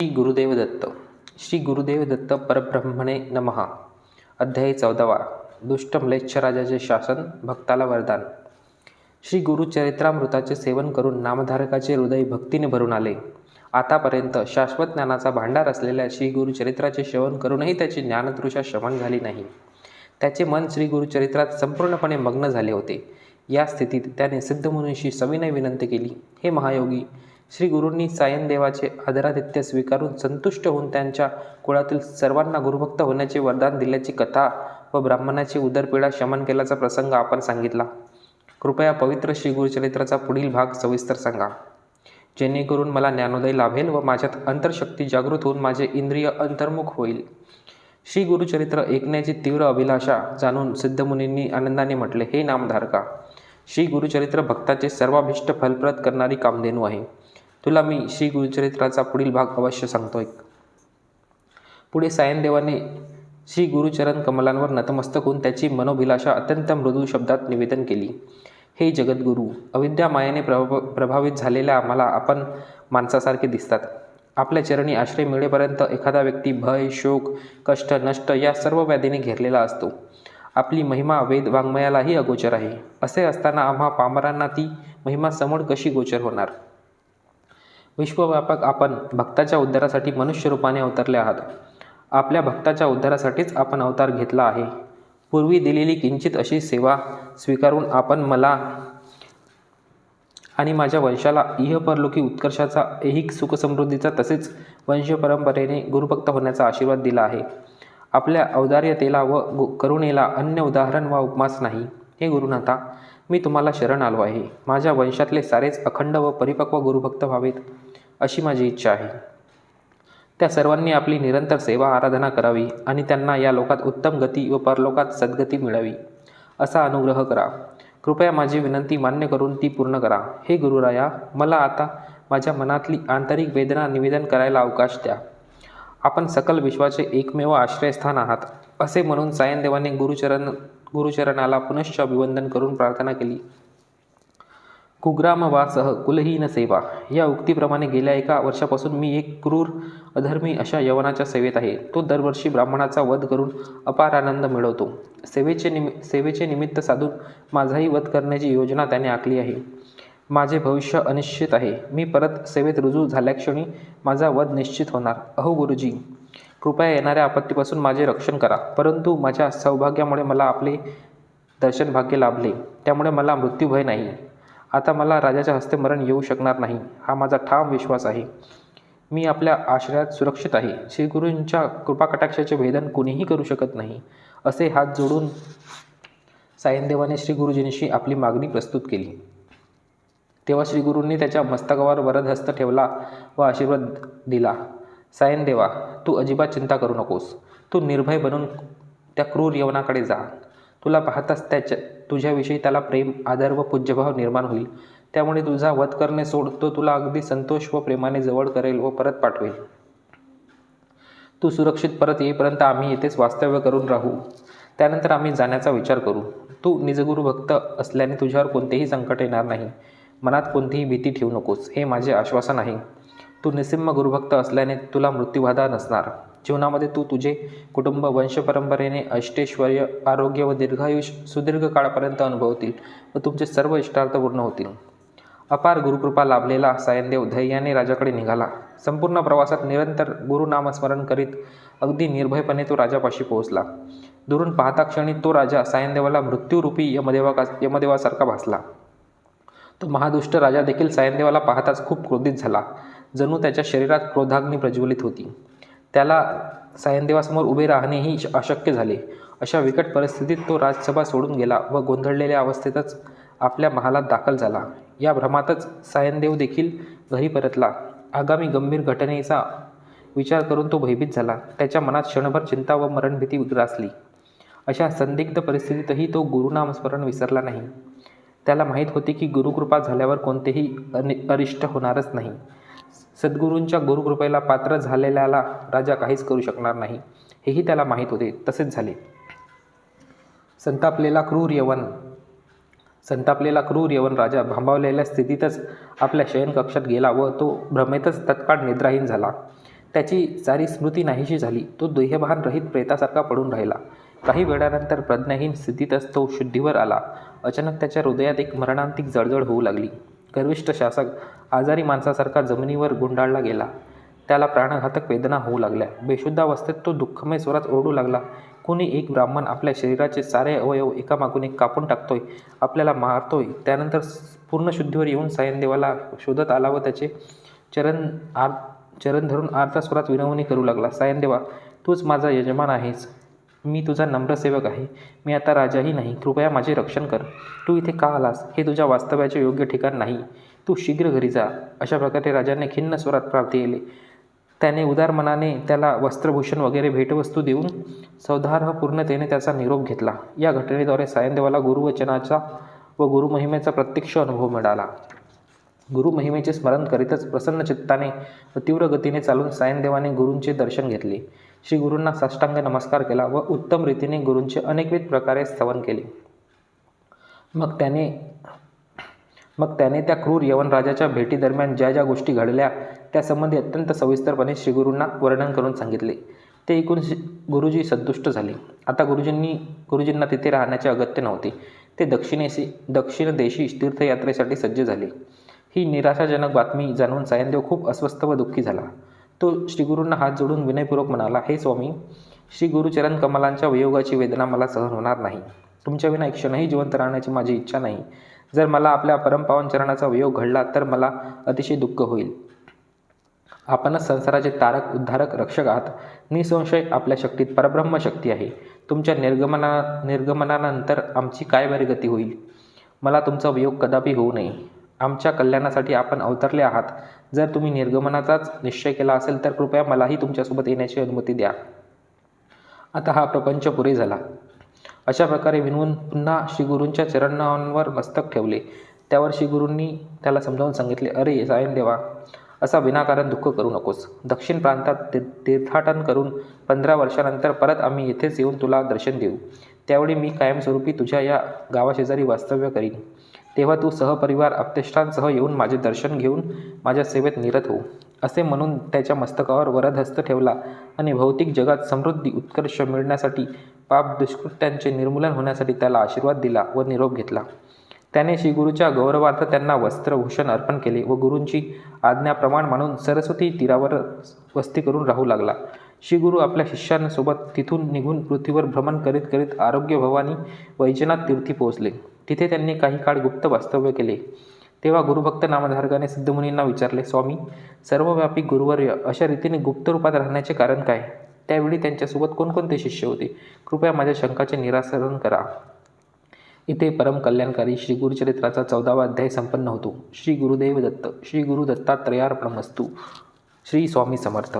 श्री गुरुदेव दत्त. श्री गुरुदेव दत्त परब्रह्मणे नमः. अध्याय चौदावा. दुष्ट राजाचे शासन भक्ताला वरदान. श्री गुरुचरित्रामृताचे सेवन करून नामधारकाचे हृदय भक्तीने भरून आले. आतापर्यंत शाश्वत ज्ञानाचा भांडार असलेल्या श्री गुरुचरित्राचे श्रवण करूनही त्याची ज्ञानतृषा शमन झाली नाही. त्याचे मन श्री गुरुचरित्रात संपूर्णपणे मग्न झाले होते. या स्थितीत त्याने सिद्धमुनीशी सविनय विनंती केली हे महायोगी श्री गुरूंनी सायनदेवाचे आदरातिथ्य स्वीकारून संतुष्ट होऊन त्यांच्या कुळातील सर्वांना गुरुभक्त होण्याचे वरदान दिल्याची कथा व ब्राह्मणाची उदरपीडा शमन केल्याचा प्रसंग आपण सांगितला. कृपया पवित्र श्री गुरुचरित्राचा पुढील भाग सविस्तर सांगा. जेणेकरून मला ज्ञानोदय लाभेल व माझ्यात अंतर्शक्ती जागृत होऊन माझे इंद्रिय अंतर्मुख होईल. श्री गुरुचरित्र ऐकण्याची तीव्र अभिलाषा जाणून सिद्धमुनींनी आनंदाने म्हटले हे नामधारका श्री गुरुचरित्र भक्ताचे सर्वाभिष्ट फलप्रद करणारी कामधेनू आहे. तुला मी श्री गुरुचरित्राचा पुढील भाग अवश्य सांगतोय पुढे सायनदेवाने श्री गुरुचरण कमलांवर नतमस्तक होऊन त्याची मनोभिलाषा अत्यंत मृदू शब्दात निवेदन केली. हे जगद्गुरू अविद्या मायेने प्रभ प्रभावित झालेल्या आम्हाला आपण माणसासारखे दिसतात. आपल्या चरणी आश्रय मिळेपर्यंत एखादा व्यक्ती भय शोक कष्ट नष्ट या सर्व व्याधीने घेरलेला असतो. आपली महिमा वेद वाङ्मयालाही अगोचर आहे. असे असताना आम्हा पामरांना ती महिमा समोर कशी गोचर होणार? विश्वव्यापक आपण भक्ताच्या उद्धारासाठी मनुष्य रूपाने अवतरले आहात. आपल्या भक्ताच्या उद्धारासाठीच आपण अवतार घेतला आहे. पूर्वी दिलेली किंचित अशी सेवा स्वीकारून आपण मला आणि माझ्या वंशाला इहपरलोकी उत्कर्षाचा ऐहिक सुखसमृद्धीचा तसेच वंशपरंपरेने गुरुभक्त होण्याचा आशीर्वाद दिला आहे. आपल्या औदार्यतेला व गु करुणेला अन्य उदाहरण वा उपमास नाही. हे गुरुनाथा मी तुम्हाला शरण आलो आहे. माझ्या वंशातले सारेच अखंड व परिपक्व गुरुभक्त व्हावेत. अशी माझी इच्छा आहे. त्या सर्वांनी आपली निरंतर सेवा आराधना करावी आणि त्यांना या लोकात उत्तम गती व परलोकात सद्गती मिळावी असा अनुग्रह करा. कृपया माझी विनंती मान्य करून ती पूर्ण करा. हे गुरुराया मला आता माझ्या मनातली आंतरिक वेदना निवेदन करायला अवकाश द्या. आपण सकल विश्वाचे एकमेव आश्रयस्थान आहात असे म्हणून सायनदेवाने गुरुचरण गुरुचरणाला पुनश्च अभिवंदन करून प्रार्थना केली. कुग्रामवासह कुलहीन सेवा या उक्तीप्रमाणे गेल्या एका वर्षापासून मी एक क्रूर अधर्मी अशा यवनाच्या सेवेत आहे. तो दरवर्षी ब्राह्मणाचा वध करून अपार आनंद मिळवतो. सेवेचे निमि सेवेचे निमित्त साधून माझाही वध करण्याची योजना त्याने आखली आहे. माझे भविष्य अनिश्चित आहे. मी परत सेवेत रुजू झाल्याक्षणी माझा वध निश्चित होणार. अहो गुरुजी कृपया येणाऱ्या आपत्तीपासून माझे रक्षण करा. परंतु माझ्या सौभाग्यामुळे मला आपले दर्शन भाग्य लाभले. त्यामुळे मला मृत्यूभय नाही. आता मला राजाच्या हस्ते मरण येऊ शकणार नाही. हा माझा ठाम विश्वास आहे. मी आपल्या आश्रयात सुरक्षित आहे. श्रीगुरूंच्या कृपाकटाक्षाचे भेदन कुणीही करू शकत नाही. असे हात जोडून सायनदेवाने श्रीगुरुजींशी आपली मागणी प्रस्तुत केली. तेव्हा श्रीगुरूंनी त्याच्या मस्तकावर वरदहस्त ठेवला व आशीर्वाद दिला. सायनदेवा तू अजिबात चिंता करू नकोस. तू निर्भय बनून त्या क्रूर यवनाकडे जा. तुला पाहताच त्याच्या तुझ्याविषयी त्याला प्रेम आदर व पूज्यभाव निर्माण होईल. त्यामुळे तुझा वध करणे सोड तो तुला अगदी संतोष व प्रेमाने जवळ करेल व परत पाठवेल. तू सुरक्षित परत येईपर्यंत आम्ही येथेच वास्तव्य करून राहू. त्यानंतर आम्ही जाण्याचा विचार करू. तू निजगुरु भक्त असल्याने तुझ्यावर कोणतेही संकट येणार नाही. मनात कोणतीही भीती ठेवू नकोस. हे माझे आश्वासन आहे. तू निसिम्म गुरुभक्त असल्याने तुला मृत्यूबाधा नसणार. जीवनामध्ये तू तुझे कुटुंब वंशपरंपरेने अष्टेश्वर आरोग्य व दीर्घायुष सुदीर्घ काळापर्यंत अनुभवतील व तुमचे सर्व इष्टार्थ पूर्ण होतील. अपार गुरुकृपा लाभलेला सायनदेव धैर्याने राजाकडे निघाला. संपूर्ण प्रवासात निरंतर गुरुनामस्मरण करीत अगदी निर्भयपणे तो राजापाशी पोहोचला. दुरून पाहता क्षणी तो राजा सायनदेवाला मृत्यूरूपी यमदेवा यमदेवासारखा भासला. तो महादुष्ट राजा देखील सायनदेवाला पाहताच खूप क्रोधित झाला. जणू त्याच्या शरीरात क्रोधाग्नी प्रज्वलित होती. त्याला सायनदेवासमोर उभे राहणेही अशक्य झाले. अशा विकट परिस्थितीत तो राजसभा सोडून गेला व गोंधळलेल्या अवस्थेतच आपल्या महालात दाखल झाला. या भ्रमातच सायनदेव देखील घरी परतला. आगामी गंभीर घटनेचा विचार करून तो भयभीत झाला. त्याच्या मनात क्षणभर चिंता व मरणभीती ग्रासली. अशा संदिग्ध परिस्थितीतही तो गुरुनामस्मरण विसरला नाही. त्याला माहीत होते की गुरुकृपा झाल्यावर कोणतेही अनि अरिष्ट होणारच नाही. सद्गुरूंच्या गुरुकृपेला पात्र झालेल्याला राजा काहीच करू शकणार नाही. हेही त्याला माहीत होते. तसेच झाले. संतापलेला क्रूर यवन संतापलेला क्रूर यवन राजा भांबावलेल्या स्थितीतच आपल्या शयनकक्षात गेला व तो भ्रमेतच तत्काळ निद्राहीन झाला. त्याची सारी स्मृती नाहीशी झाली. तो देहभान रहित प्रेतासारखा पडून राहिला. काही वेळानंतर प्रज्ञाहीन स्थितीतच तो शुद्धीवर आला. अचानक त्याच्या हृदयात एक मरणांतिक जळजळ होऊ लागली. गर्विष्ठ शासक आजारी माणसासारखा जमिनीवर गुंडाळला गेला. त्याला प्राणघातक वेदना होऊ लागल्या. बेशुद्धावस्थेत तो दुःखमय स्वरात ओरडू लागला. कुणी एक ब्राह्मण आपल्या शरीराचे सारे अवयव एकामागून एक कापून टाकतोय आपल्याला मारतोय त्यानंतर पूर्ण शुद्धीवर येऊन सायनदेवाला शोधत आला व त्याचे चरण आर चरण धरून आर्ता स्वरात विनवणी करू लागला. सायनदेवा तूच माझा यजमान आहेस. मी तुझा नम्र सेवक आहे. मी आता राजाही नाही. कृपया माझे रक्षण कर. तू इथे का आलास? हे तुझ्या वास्तव्याचे योग्य ठिकाण नाही. तू शीघ्र घरी जा. अशा प्रकारे राजाने खिन्न स्वरात प्राप्ती केले. त्याने उदार मनाने त्याला वस्त्रभूषण वगैरे भेटवस्तू देऊन सौधार्ह पूर्णतेने त्याचा निरोप घेतला. या घटनेद्वारे सायंदेवाला गुरुवचनाचा व गुरुमहिमेचा प्रत्यक्ष अनुभव मिळाला. गुरुमहिमेचे स्मरण करीतच प्रसन्न चित्ताने व तीव्र गतीने चालून सायनदेवाने गुरूंचे दर्शन घेतले. श्री गुरूंना साष्टांग नमस्कार केला व उत्तम रीतीने गुरूंचे अनेकविध प्रकारे स्तवन केले. मग त्याने मग त्याने त्या क्रूर यवनराजाच्या भेटीदरम्यान ज्या ज्या गोष्टी घडल्या त्यासंबंधी अत्यंत सविस्तरपणे श्रीगुरूंना वर्णन करून सांगितले. ते ऐकून श्री- गुरुजी संतुष्ट झाले. आता गुरुजींनी गुरुजींना तिथे राहण्याचे अगत्य नव्हते. ते दक्षिणेशी दक्षिण देशी तीर्थयात्रेसाठी सज्ज झाले. ही निराशाजनक बातमी जाणून सायनदेव खूप अस्वस्थ व दुःखी झाला. तो श्रीगुरूंना हात जोडून विनयपूर्वक म्हणाला हे स्वामी श्री गुरुचरण कमलांच्या वियोगाची वेदना मला सहन होणार नाही. तुमच्या विना एक क्षणही जिवंत राहण्याची माझी इच्छा नाही. जर मला आपल्या परमपावन चरणाचा वियोग घडला तर मला अतिशय दुःख होईल. आपणच संसाराचे तारक उद्धारक रक्षक आहात. निसंशय आपल्या शक्तीत परब्रह्म शक्ती आहे. तुमच्या निर्गमना निर्गमनानंतर आमची काय बरी गती होईल? मला तुमचा वियोग कदापि होऊ नये. आमच्या कल्याणासाठी आपण अवतरले आहात. जर तुम्ही निर्गमनाचाच निश्चय केला असेल तर कृपया मलाही तुमच्यासोबत येण्याची अनुमती द्या. आता हा प्रपंच पुरे झाला. अशा प्रकारे विनवून पुन्हा श्रीगुरूंच्या चरणांवर मस्तक ठेवले. त्यावर श्रीगुरूंनी त्याला समजावून सांगितले अरे सायन देवा असा विनाकारण दुःख करू नकोस. दक्षिण प्रांतात ते तीर्थाटन करून पंधरा वर्षानंतर परत आम्ही येथेच येऊन तुला दर्शन देऊ. त्यावेळी मी कायमस्वरूपी तुझ्या या गावाशेजारी वास्तव्य करीन. तेव्हा तू सहपरिवार अप्तेष्टांसह येऊन माझे दर्शन घेऊन माझ्या सेवेत निरत हो असे म्हणून त्याच्या मस्तकावर वरदहस्त ठेवला आणि भौतिक जगात समृद्धी उत्कर्ष मिळण्यासाठी पाप दुष्कृत्यांचे निर्मूलन होण्यासाठी त्याला आशीर्वाद दिला व निरोप घेतला. त्याने श्रीगुरूच्या गौरवार्थ त्यांना वस्त्रभूषण अर्पण केले व गुरूंची आज्ञा प्रमाण मानून सरस्वती तीरावर वस्ती करून राहू लागला. श्रीगुरू आपल्या शिष्यांसोबत तिथून निघून पृथ्वीवर भ्रमण करीत करीत आरोग्य भवानी वैजनाथ तीर्थी पोहोचले. तिथे त्यांनी काही काळ गुप्त वास्तव्य केले. तेव्हा गुरुभक्त नामधारकाने सिद्धमुनींना विचारले स्वामी सर्वव्यापी गुरुवर्य अशा रीतीने गुप्त रूपात राहण्याचे कारण काय त्यावेळी त्यांच्यासोबत कोणकोणते शिष्य होते? कृपया माझ्या शंकाचे निरासरण करा. इथे परम कल्याणकारी श्री गुरुचरित्राचा चौदावा अध्याय संपन्न होतो. श्री गुरुदेव दत्त श्री गुरु दत्तात्रयार्पणमस्तू श्री स्वामी समर्थ.